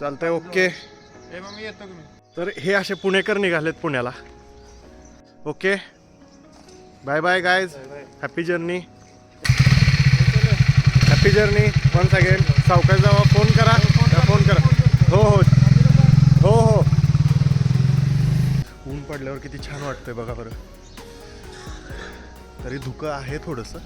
चालतंय ओके. तर हे असे पुणेकर निघालेत पुण्याला. Okay. Bye bye guys happy journey happy journey once again सावकाश जावा फोन करा. फोन करा. हो हो. हो हो. ऊन पडल्यावर किती छान वाटतंय बघा बरं. तरी धुकं आहे थोडंसं.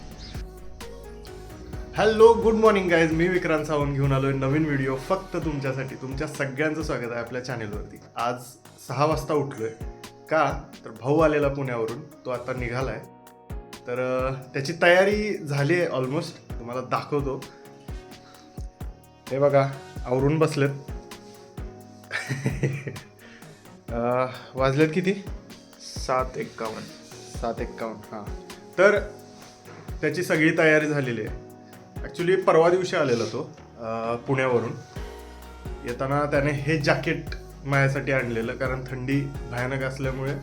हॅलो गुड मॉर्निंग गाईज मी विक्रांत सावंत घेऊन आलोय नवीन व्हिडिओ फक्त तुमच्यासाठी. तुमच्या सगळ्यांचं स्वागत आहे आपल्या चॅनेलवरती आज सहा वाजता उठलोय. का? तर भाऊ आलेला पुण्यावरून. तो आता निघालाय. तर अं, त्याची तयारी झाली आहे ऑलमोस्ट तुम्हाला दाखवतो. हे बघा आवरून बसलेत. वाजलेत किती? सात एक्कावन्न सात एक्कावन्न हां. तर त्याची सगळी तयारी झालेली आहे. ॲक्च्युली परवा दिवशी आलेला तो पुण्यावरून. येताना त्याने हे जॅकेट माझ्यासाठी आणलेलं कारण थंडी भयानक असल्यामुळे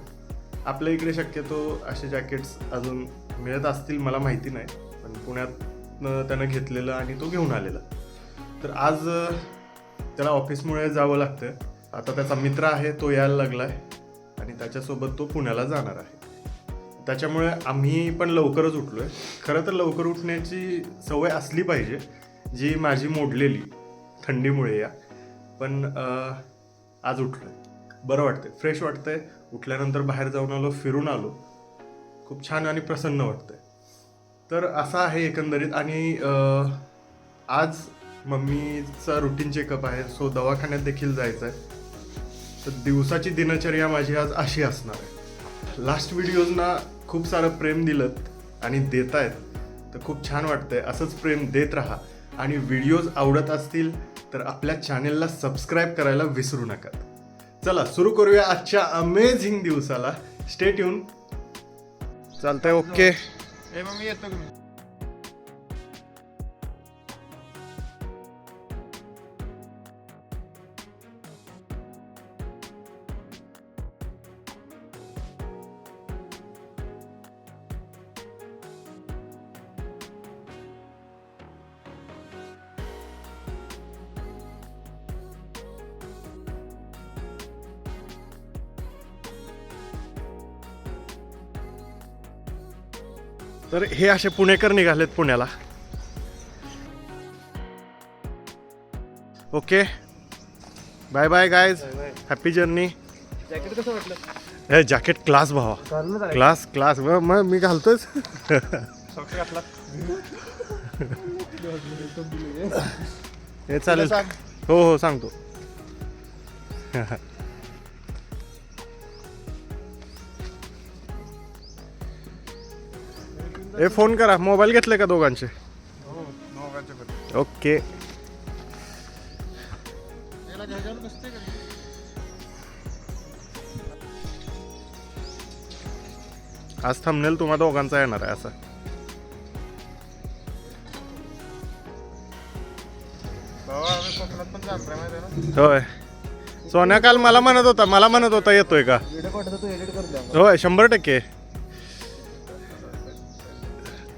आपल्या इकडे शक्यतो असे जॅकेट्स अजून मिळत असतील मला माहिती नाही. पण पुण्यात त्यानं घेतलेलं आणि तो घेऊन आलेला. तर आज त्याला ऑफिसमुळे जावं लागतं आता त्याचा मित्र आहे तो यायला लागला आहे आणि त्याच्यासोबत तो पुण्याला जाणार आहे. त्याच्यामुळे आम्ही पण लवकरच उठलोय. खरं तर लवकर उठण्याची सवय असली पाहिजे जी माझी मोडलेली थंडीमुळे या. पण आज आज उठलोय. बरं वाटतंय. फ्रेश वाटतंय. उठल्यानंतर बाहेर जाऊन आलो फिरून आलो. खूप छान आणि प्रसन्न वाटतंय. तर असं आहे एकंदरीत आणि आज मम्मीचा रुटीन चेकअप आहे. सो दवाखान्यात देखील जायचं आहे तर दिवसाची दिनचर्या माझी आज अशी असणार आहे. लास्ट व्हिडिओजना खूप सारं प्रेम दिलं आणि देत आहेत तर खूप छान वाटतंय. असंच प्रेम देत राहा. आणि व्हिडिओज आवडत असतील तर आपल्या चॅनेलला सबस्क्राईब करायला विसरू नका. चला सुरू करूया आजच्या अमेझिंग दिवसाला. स्टेट येऊन. चालतंय ओके. मी येतो मी. तर हे असे पुणेकर निघालेत पुण्याला. Okay. Bye bye guys happy journey jacket कसं वाटलं? हे जॅकेट क्लास भावा. क्लास क्लास मग मी घालतोच हे चालेल. हो हो सांगतो. हे फोन करा. मोबाईल घेतले का दोघांचे? हो ओके. आज थांबनेल तुम्हा दोघांचा येणार आहे असं. होय. सोन्या काल मला म्हणत होता मला म्हणत होता येतोय का? होय शंभर टक्के.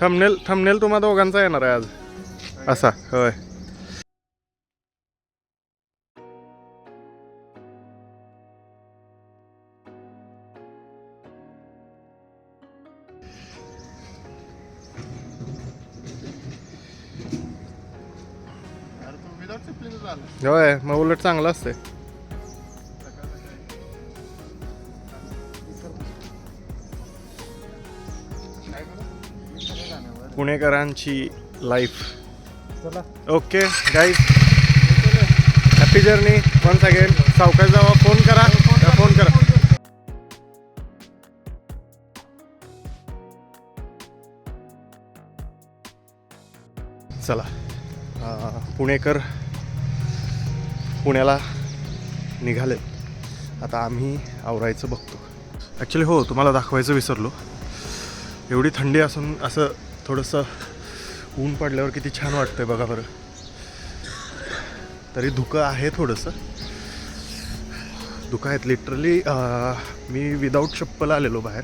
थंबनेल थंबनेल तुम्हा दोघांचा येणार आहे आज. असा होय. होय मग उलट चांगलं असतंय. पुणेकरांची लाईफ चला. Okay guys happy journey once again सावकाश जावा फोन करा. फोन करा. चला. पुणेकर पुण्याला निघालेत आता आम्ही आवरायचं बघतो. ॲक्च्युली हो तुम्हाला दाखवायचं विसरलो. एवढी थंडी असून असं थोडंसं ऊन पडल्यावर किती छान वाटतंय बघा बरं. तरी धुकं आहे थोडंसं. धुकं आहेत. लिटरली मी विदाऊट चप्पल आलेलो बाहेर.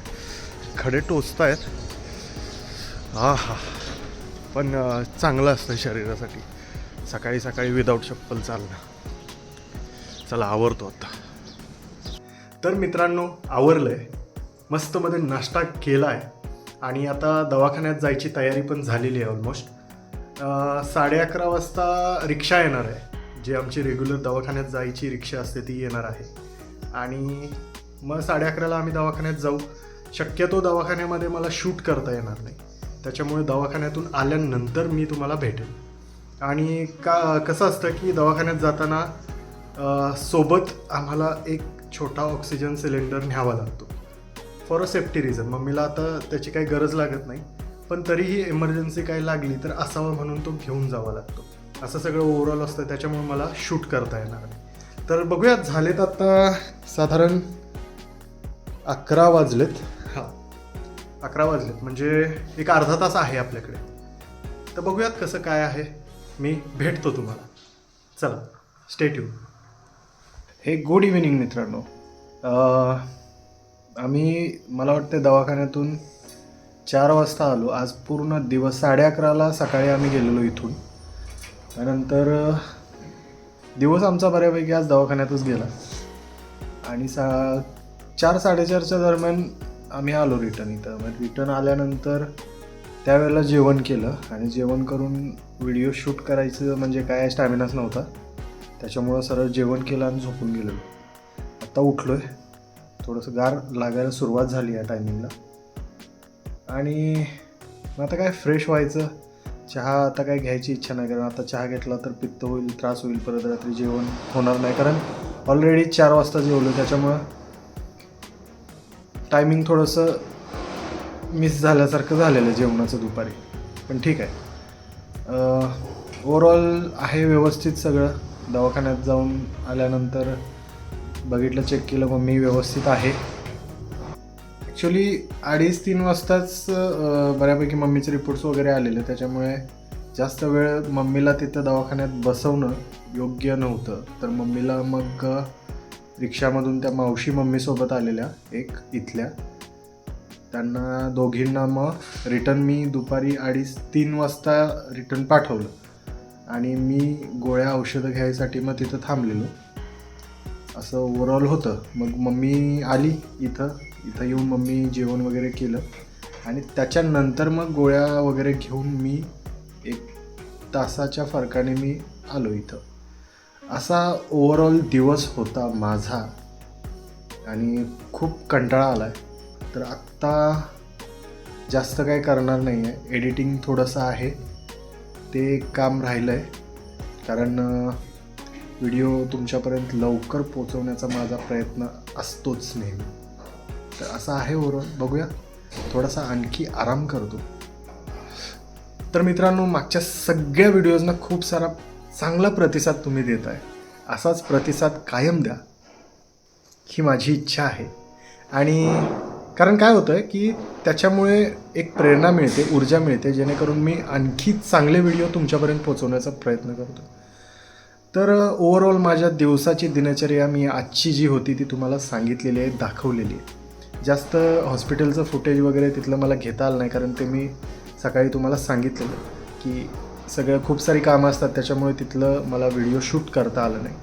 खडे टोचत आहेत हा हा पण चांगलं असतं शरीरासाठी. सकाळी सकाळी विदाऊट चप्पल चालणं. चला आवरतो आता. तर मित्रांनो आवरलं आहे मस्तमध्ये नाश्ता केला आहे आणि आता दवाखान्यात जायची तयारी पण झालेली आहे ऑलमोस्ट साडे अकरा वाजता रिक्षा येणार आहे. जी आमची रेग्युलर दवाखान्यात जायची रिक्षा असते ती येणार आहे. आणि मग साडे अकराला आम्ही दवाखान्यात जाऊ. शक्यतो दवाखान्यामध्ये मला शूट करता येणार नाही. त्याच्यामुळे दवाखान्यातून आल्यानंतर मी तुम्हाला भेटेन. आणि का कसं असतं की दवाखान्यात जाताना सोबत आम्हाला एक छोटा ऑक्सिजन सिलेंडर न्यावा लागतो. For a safety reason. मम्मीला आता त्याची काही गरज लागत नाही पण तरीही इमर्जन्सी काही लागली तर असावा म्हणून तो घेऊन जावा लागतो. असं सगळं ओव्हरऑल असतं त्याच्यामुळे मला शूट करता येणार नाही. तर बघूयात झालेत आत्ता साधारण अकरा वाजलेत. हां अकरा वाजलेत म्हणजे एक अर्धा तास आहे आपल्याकडे. तर बघूयात कसं काय आहे. मी भेटतो तुम्हाला. चला स्टेट्यू हे गुड इव्हिनिंग मित्रांनो. आम्ही मला वाटते दवाखान्यातून चार वाजता आलो. आज पूर्ण दिवस साडे अकराला सकाळी आम्ही गेलेलो इथून. त्यानंतर दिवस आमचा बऱ्यापैकी आज दवाखान्यातच गेला. आणि सा चार साडेचारच्या दरम्यान आम्ही आलो रिटर्न इथं. मग रिटर्न आल्यानंतर त्यावेळेला जेवण केलं. आणि जेवण करून व्हिडिओ शूट करायचं म्हणजे काय स्टॅमिनाच नव्हता. त्याच्यामुळं सरळ जेवण केलं आणि झोपून गेलेलो. आत्ता उठलो आहे थोडंसं गार लागायला सुरुवात झाली या टायमिंगला आणि मग आता काय फ्रेश व्हायचं. चहा आता काय घ्यायची इच्छा नाही कारण आता चहा घेतला तर पित्त होईल त्रास होईल परत रात्री जेवण होणार नाही. कारण ऑलरेडी चार वाजता जेवलो त्याच्यामुळं टायमिंग थोडंसं मिस झाल्यासारखं झालेलं जेवणाचं दुपारी. पण ठीक आहे. ओवरऑल आहे व्यवस्थित सगळं. दवाखान्यात जाऊन आल्यानंतर बघितलं चेक केलं मम्मी व्यवस्थित आहे. ॲक्च्युली अडीच तीन वाजताच बऱ्यापैकी मम्मीचे रिपोर्ट्स वगैरे आलेले. त्याच्यामुळे जास्त वेळ मम्मीला तिथं दवाखान्यात बसवणं योग्य नव्हतं. तर मम्मीला मग रिक्षामधून त्या मावशी मम्मीसोबत आलेल्या एक इथल्या. त्यांना दोघींना मग रिटर्न मी दुपारी अडीच तीन वाजता रिटर्न पाठवलं. आणि मी गोळ्या औषधं घ्यायसाठी मग तिथं थांबलेलो. असं ओव्हरऑल होतं. मग मम्मी आली इथं. इथं येऊन मम्मी जेवण वगैरे केलं. आणि त्याच्यानंतर मग गोळ्या वगैरे घेऊन मी एक तासाच्या फरकाने मी आलो इथं. असा ओव्हरऑल दिवस होता माझा. आणि खूप कंटाळा आला आहे तर आत्ता जास्त काय करणार नाही आहे एडिटिंग थोडंसं आहे. ते काम राहिलं आहे कारण व्हिडिओ तुमच्यापर्यंत लवकर पोचवण्याचा माझा प्रयत्न असतोच नेहमी. तर असं आहे ओव्हरऑल बघूया. थोडासा आणखी आराम करतो. तर मित्रांनो मागच्या सगळ्या व्हिडिओजना खूप सारा चांगला प्रतिसाद तुम्ही देत आहे. असाच प्रतिसाद कायम द्या. ही माझी इच्छा आहे. आणि कारण काय होतं आहे की त्याच्यामुळे एक प्रेरणा मिळते ऊर्जा मिळते जेणेकरून मी आणखी चांगले व्हिडिओ तुमच्यापर्यंत पोहोचवण्याचा प्रयत्न करतो तर ओव्हरऑल माझ्या दिवसाची दिनचर्या मी आजची जी होती ती तुम्हाला सांगितलेली आहे दाखवलेली आहे. जास्त हॉस्पिटलचं फुटेज वगैरे तिथलं मला घेता आलं नाही कारण ते मी सकाळी तुम्हाला सांगितलेलं की सगळं खूप सारी कामं असतात त्याच्यामुळे तिथलं मला व्हिडिओ शूट करता आलं नाही.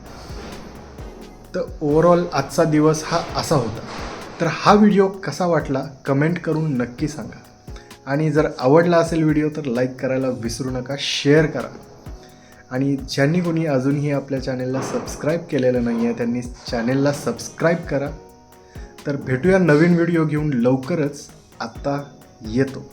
तर ओव्हरऑल आजचा दिवस हा असा होता. तर हा व्हिडिओ कसा वाटला कमेंट करून नक्की सांगा. आणि जर आवडला असेल व्हिडिओ तर लाईक करायला विसरू नका शेअर करा. आणि ज्यांनी कोणी अजूनही आपल्या चॅनेलला सबस्क्राईब केलेलं नाही आहे त्यांनी चॅनेलला सबस्क्राईब करा. तर भेटूया नवीन व्हिडिओ घेऊन लवकरच. आत्ता येतो.